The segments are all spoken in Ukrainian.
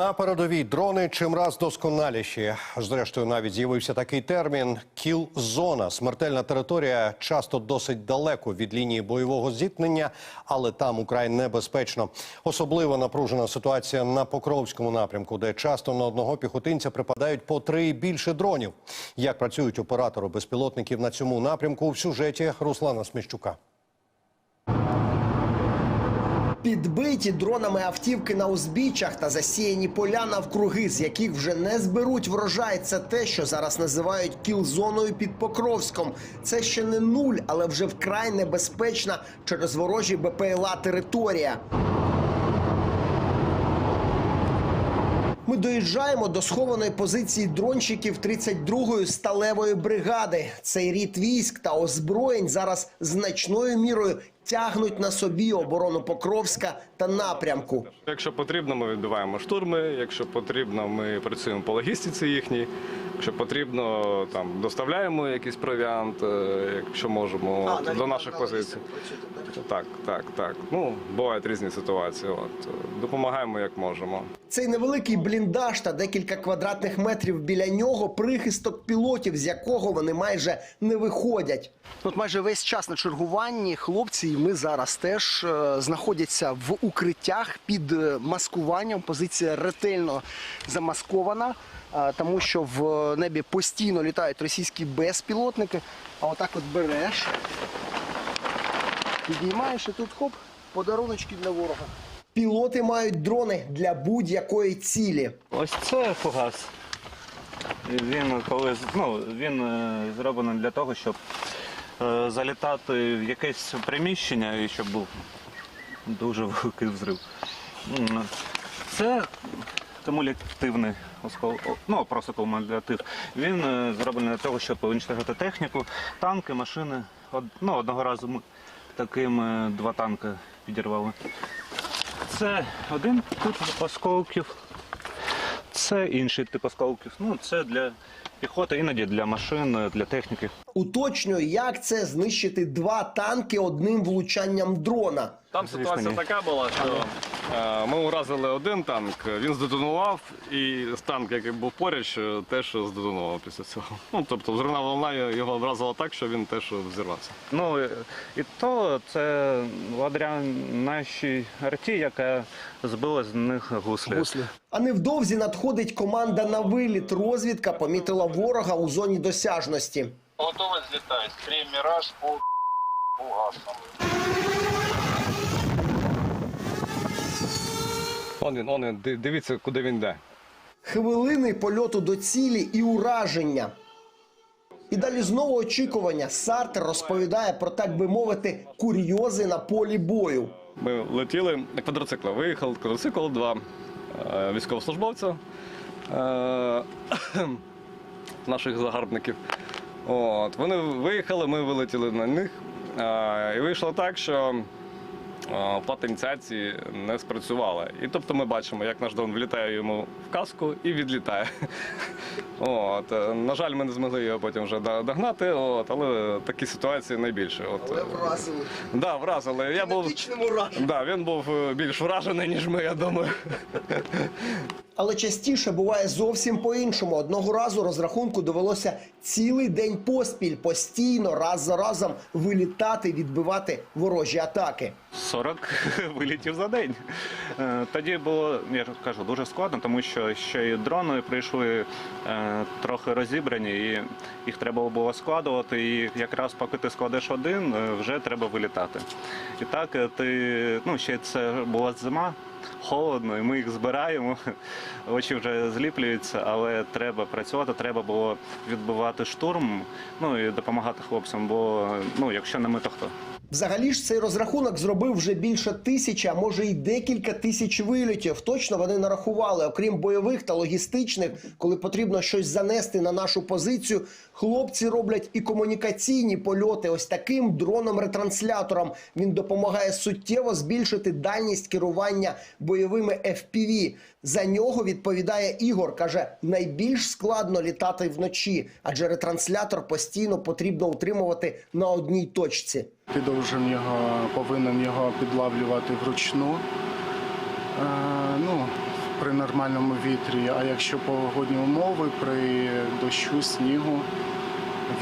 На передовій дрони чимраз досконаліші. Зрештою, навіть з'явився такий термін кіл-зона. Смертельна територія часто досить далеко від лінії бойового зіткнення, але там украй небезпечно. Особливо напружена ситуація на Покровському напрямку, де часто на одного піхотинця припадають по три і більше дронів. Як працюють оператори безпілотників на цьому напрямку в сюжеті Руслана Сміщука. Підбиті дронами автівки на узбіччях та засіяні поля навкруги, з яких вже не зберуть врожай. Це те, що зараз називають кіл-зоною під Покровськом. Це ще не нуль, але вже вкрай небезпечна через ворожі БПЛА територія. Ми доїжджаємо до схованої позиції дронщиків 32-ї сталевої бригади. Цей рід військ та озброєнь зараз значною мірою тягнуть на собі оборону Покровська та напрямку. Якщо потрібно, ми відбиваємо штурми. Якщо потрібно, ми працюємо по логістиці їхній. Якщо потрібно, там доставляємо якийсь провіант, е, якщо можемо от, до наших позицій. Так, так, так. Ну бувають різні ситуації. От допомагаємо як можемо. Цей невеликий бліндаж та декілька квадратних метрів біля нього прихисток пілотів, з якого вони майже не виходять. Тут майже весь час на чергуванні хлопці, і ми зараз теж е, знаходяться в укриттях під е, маскуванням. Позиція ретельно замаскована, е, тому що в небі постійно літають російські безпілотники. А отак от береш, підіймаєш і тут хоп, подаруночки для ворога. Пілоти мають дрони для будь-якої цілі. Ось це фугас. Він коли ну, він зроблений для того, щоб залітати в якесь приміщення і щоб був дуже великий взрив. Це кумулятивний оскол, ну просто кумулятив. Він е, зроблений для того, щоб уничтожити техніку, танки, машини. Од, ну, одного разу ми таким е, два танки підірвали. Це один тип осколків. Це інший тип осколків. Ну, це для піхоти, іноді для машин, для техніки. Уточнюю, як це знищити два танки одним влучанням дрона. Там Звісно, ситуація ні. така була, що е, ми уразили один танк, він здетонував, і танк, який був поруч, е, теж здетонував після цього. Ну тобто взривна волна його вразила так, що він теж взірвався. Ну і- і то це благодаря нашій арті, яка збила з них гуслі. А невдовзі надходить команда на виліт. Розвідка помітила ворога у зоні досяжності. Готовы взлетать. Три «Мираж» по Булгасам. Он він, он він, дивіться, куди він йде. Хвилини польоту до цілі і ураження. І далі знову очікування. Сартер розповідає про так би мовити курйози на полі бою. Ми летіли на квадроцикла. Виїхав квадроцикл, два е, військовослужбовця е, наших загарбників. От, вони виїхали, ми вилетіли на них. Е, І вийшло так, що плата ініціації не спрацювала. І тобто ми бачимо, як наш дрон влітає йому в каску і відлітає. От, е, на жаль, ми не змогли його потім вже догнати, от, але такі ситуації найбільше. От, е, вразили. Да, вразили. Я був. Да, він був е, більш вражений, ніж ми, я думаю. Але частіше буває зовсім по-іншому. Одного разу розрахунку довелося цілий день поспіль, постійно, раз за разом вилітати, відбивати ворожі атаки. 40 вилітів за день. Е, Тоді було, я кажу, дуже складно, тому що ще й дрони прийшли е, трохи розібрані, і їх треба було складувати. І якраз поки ти складеш один, е, вже треба вилітати. І так ти, ну ще це була зима. Холодно, і ми їх збираємо, очі вже зліплюються, але треба працювати, треба було відбивати штурм, ну і допомагати хлопцям, бо ну, якщо не ми, то хто? Взагалі ж цей розрахунок зробив вже більше тисячі, а може й декілька тисяч вильотів. Точно вони нарахували, окрім бойових та логістичних, коли потрібно щось занести на нашу позицію. Хлопці роблять і комунікаційні польоти. Ось таким дроном-ретранслятором він допомагає суттєво збільшити дальність керування бойовими FPV. За нього відповідає Ігор. каже, найбільш складно літати вночі, адже ретранслятор постійно потрібно утримувати на одній точці. Ти його, повинен його підлавлювати вручну. Е, ну, при нормальному вітрі. А якщо погодні умови при дощу, снігу,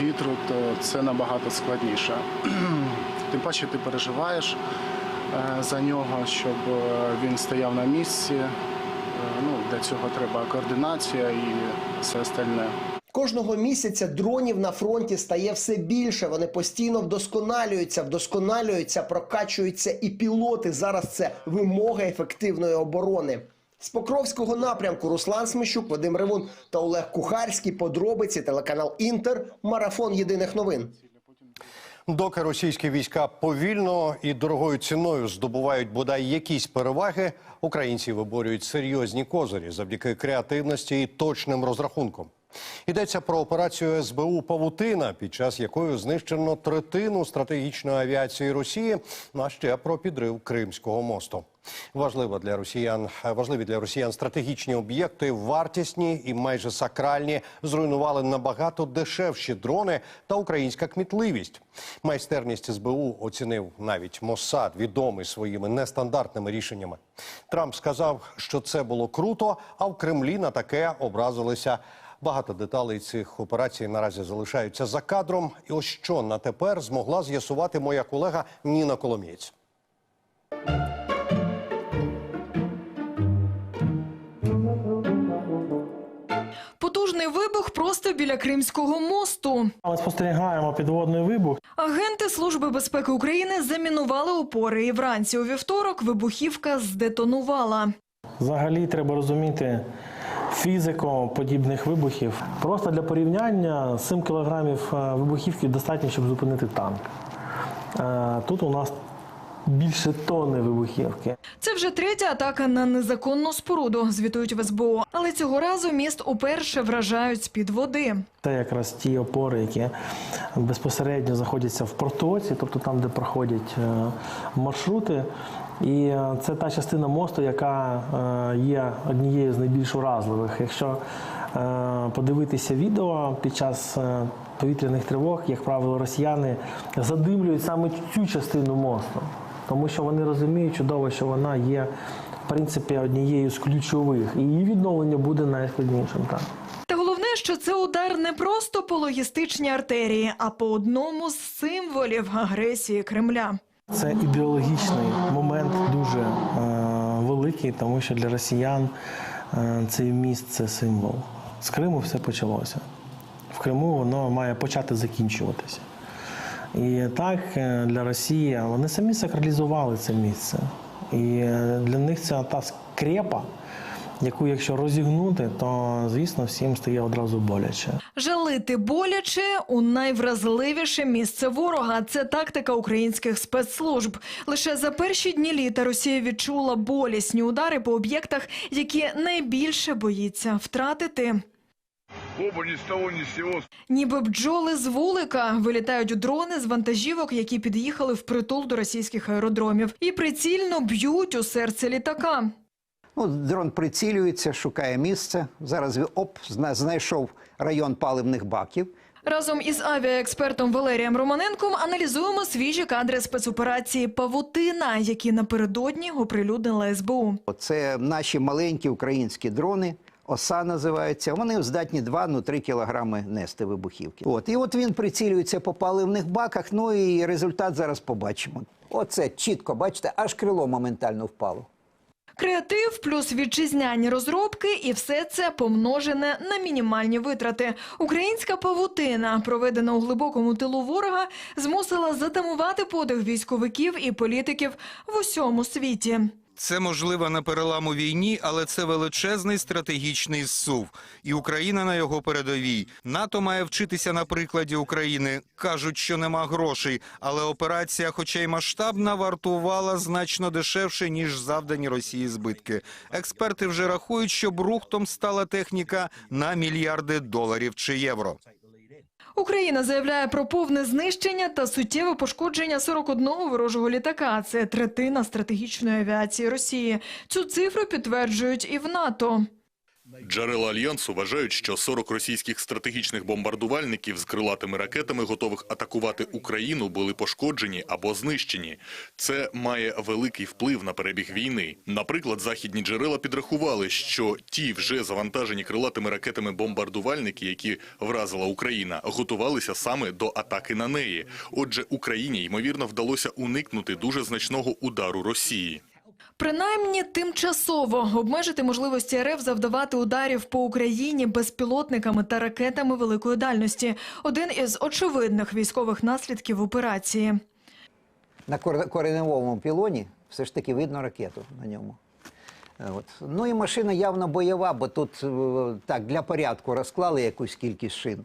вітру, то це набагато складніше. Тим паче ти переживаєш е, за нього, щоб е, він стояв на місці. Е, Ну, для цього треба координація і все остальне. Кожного місяця дронів на фронті стає все більше. Вони постійно вдосконалюються, вдосконалюються, прокачуються і пілоти. Зараз це вимога ефективної оборони. З Покровського напрямку Руслан Смещук, Вадим Ревун та Олег Кухарський. Подробиці телеканал Інтер. Марафон єдиних новин. Доки російські війська повільно і дорогою ціною здобувають бодай якісь переваги, українці виборюють серйозні козирі завдяки креативності і точним розрахункам. Йдеться про операцію СБУ Павутина, під час якої знищено третину стратегічної авіації Росії, а ще про підрив Кримського мосту. Важливо для росіян важливі для росіян стратегічні об'єкти, вартісні і майже сакральні, зруйнували набагато дешевші дрони та українська кмітливість. Майстерність СБУ оцінив навіть Моссад, відомий своїми нестандартними рішеннями. Трамп сказав, що це було круто, а в Кремлі на таке образилися. Багато деталей цих операцій наразі залишаються за кадром. І ось що на тепер змогла з'ясувати моя колега Ніна Коломієць. Потужний вибух просто біля Кримського мосту. Ми спостерігаємо підводний вибух. Агенти Служби безпеки України замінували опори, і вранці у вівторок вибухівка здетонувала. Взагалі треба розуміти фізику подібних вибухів. Просто для порівняння 7 кілограмів е, вибухівки достатньо, щоб зупинити танк. Е, Тут у нас більше тонни вибухівки. Це вже третя атака на незаконну споруду, звітують в СБУ. Але цього разу міст уперше вражають з-під води. Це якраз ті опори, які безпосередньо знаходяться в протоці, тобто там, де проходять е, маршрути. І е, це та частина мосту, яка е, є однією з найбільш уразливих. Якщо е, подивитися відео під час повітряних тривог, як правило, росіяни задимлюють саме цю частину мосту, тому що вони розуміють чудово, що вона є в принципі однією з ключових, і її відновлення буде найскладнішим. Так. Що це удар не просто по логістичній артерії, а по одному з символів агресії Кремля. Це ідеологічний момент дуже е, великий, тому що для росіян е, цей міст це символ. З Криму все почалося. В Криму воно має почати закінчуватися. І так е, для Росії вони самі сакралізували це місце. І для них це та скрепа, яку якщо розігнути, то звісно всім стає одразу боляче. Жалити боляче у найвразливіше місце ворога. Це тактика українських спецслужб. Лише за перші дні літа Росія відчула болісні удари по об'єктах, які найбільше боїться втратити. Оба того. Ніби бджоли з вулика вилітають дрони з вантажівок, які під'їхали впритул до російських аеродромів, і прицільно б'ють у серце літака. Ну, дрон прицілюється, шукає місце. Зараз оп, зна- знайшов район паливних баків. Разом із авіаекспертом Валерієм Романенком аналізуємо свіжі кадри спецоперації Павутина, які напередодні оприлюднила СБУ. Це наші маленькі українські дрони. Оса називаються. Вони здатні 2-3 кілограми нести вибухівки. От і от він прицілюється по паливних баках. Ну і результат зараз побачимо. Оце чітко, бачите, аж крило моментально впало. Креатив плюс вітчизняні розробки, і все це помножене на мінімальні витрати. Українська павутина, проведена у глибокому тилу ворога, змусила затамувати подих військовиків і політиків в усьому світі. Це можливо на переламу війні, але це величезний стратегічний зсув. І Україна на його передовій. НАТО має вчитися на прикладі України. Кажуть, що нема грошей, але операція, хоча й масштабна, вартувала значно дешевше ніж завдані Росії збитки. Експерти вже рахують, що брухтом стала техніка на мільярди доларів чи євро. Україна заявляє про повне знищення та суттєве пошкодження 41 ворожого літака. Це третина стратегічної авіації Росії. Цю цифру підтверджують і в НАТО. Джерела альянсу вважають, що 40 російських стратегічних бомбардувальників з крилатими ракетами, готових атакувати Україну, були пошкоджені або знищені. Це має великий вплив на перебіг війни. Наприклад, західні джерела підрахували, що ті вже завантажені крилатими ракетами бомбардувальники, які вразила Україна, готувалися саме до атаки на неї. Отже, Україні ймовірно вдалося уникнути дуже значного удару Росії. Принаймні тимчасово обмежити можливості РФ завдавати ударів по Україні безпілотниками та ракетами великої дальності один із очевидних військових наслідків операції. На кор- кореневому пілоні все ж таки видно ракету на ньому. Е, От. Ну і машина явно бойова, бо тут е, так для порядку розклали якусь кількість шин.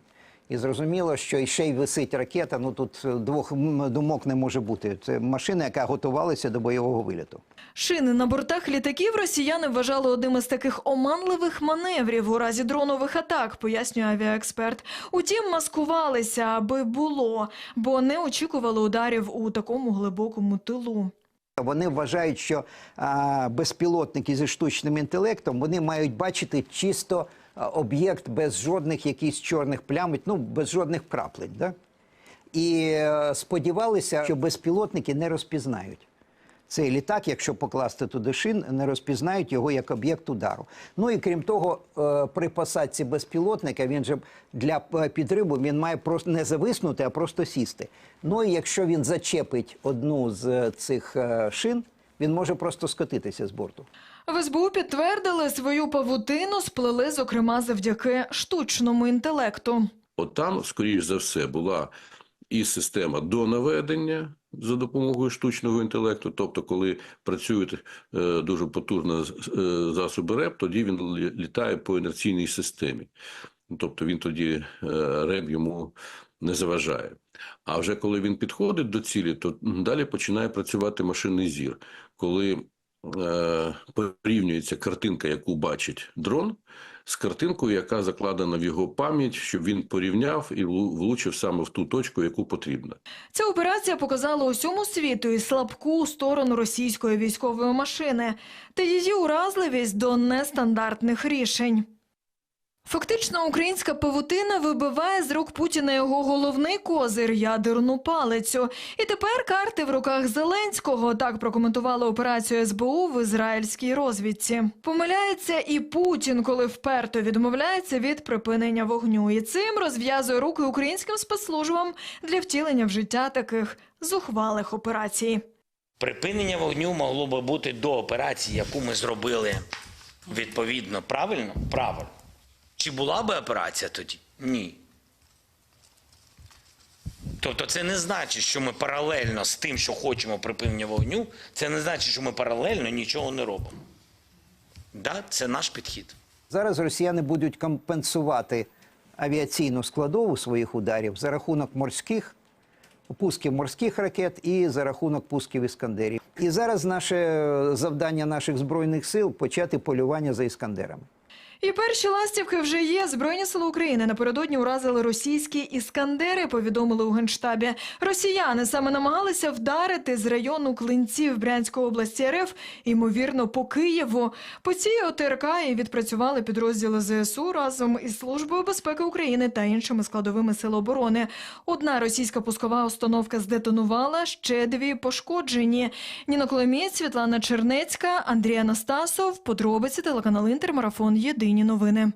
І зрозуміло, що ще й висить ракета. Ну тут е, двох думок не може бути. Це машина, яка готувалася до бойового виліту. Шини на бортах літаків росіяни вважали одним із таких оманливих маневрів у разі дронових атак, пояснює авіаексперт. Утім, маскувалися, аби було, бо не очікували ударів у такому глибокому тилу. Вони вважають, що а, безпілотники зі штучним інтелектом вони мають бачити чисто об'єкт без жодних якихось чорних плям, ну без жодних краплень. Да? І е, сподівалися, що безпілотники не розпізнають. Цей літак, якщо покласти туди шин, не розпізнають його як об'єкт удару. Ну і крім того, е, при посадці безпілотника він же для е, підриву він має просто не зависнути, а просто сісти. Ну і якщо він зачепить одну з цих шин, він може просто скотитися з борту. В СБУ підтвердили свою павутину, сплели, зокрема, завдяки штучному інтелекту. От там, скоріш за все, була і система до наведення за допомогою штучного інтелекту. Тобто, коли працюють е, дуже потужно е, засоби РЕП, тоді він літає по інерційній системі. Тобто він тоді е, РЕП йому не заважає. А вже коли він підходить до цілі, то далі починає працювати машинний зір. Коли е, порівнюється картинка, яку бачить дрон, з картинкою, яка закладена в його пам'ять, щоб він порівняв і влучив саме в ту точку, яку потрібно. Ця операція показала усьому світу і слабку сторону російської військової машини та її уразливість до нестандартних рішень. Фактично, українська павутина вибиває з рук Путіна його головний козир ядерну палицю. І тепер карти в руках Зеленського так прокоментували операцію СБУ в ізраїльській розвідці. Помиляється і Путін, коли вперто відмовляється від припинення вогню, і цим розв'язує руки українським спецслужбам для втілення в життя таких зухвалих операцій. Припинення вогню могло би бути до операції, яку ми зробили відповідно. Правильно? Правильно. Чи була би операція тоді? Ні. Тобто це не значить, що ми паралельно з тим, що хочемо припинення вогню, це не значить, що ми паралельно нічого не робимо. Да, це наш підхід. Зараз росіяни будуть компенсувати авіаційну складову своїх ударів за рахунок морських пусків морських ракет і за рахунок пусків іскандерів. І зараз наше е, завдання наших збройних сил почати полювання за іскандерами. І перші ластівки вже є. Збройні сили України напередодні уразили російські іскандери. Повідомили у генштабі. Росіяни саме намагалися вдарити з району Клинців Брянської області РФ, ймовірно, по Києву. По цій ОТРК і відпрацювали підрозділи ЗСУ разом із службою безпеки України та іншими складовими сил оборони. Одна російська пускова установка здетонувала, ще дві пошкоджені. Ніна Коломієць, Світлана Чернецька, Андрій Анастасов. Подробиці телеканал Інтермарафон. Єдині новини.